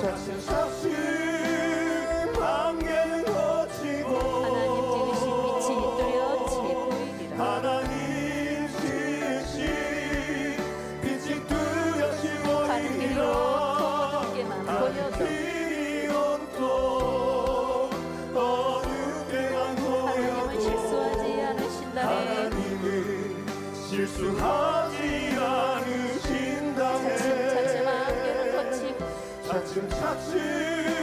sensación. 않으신다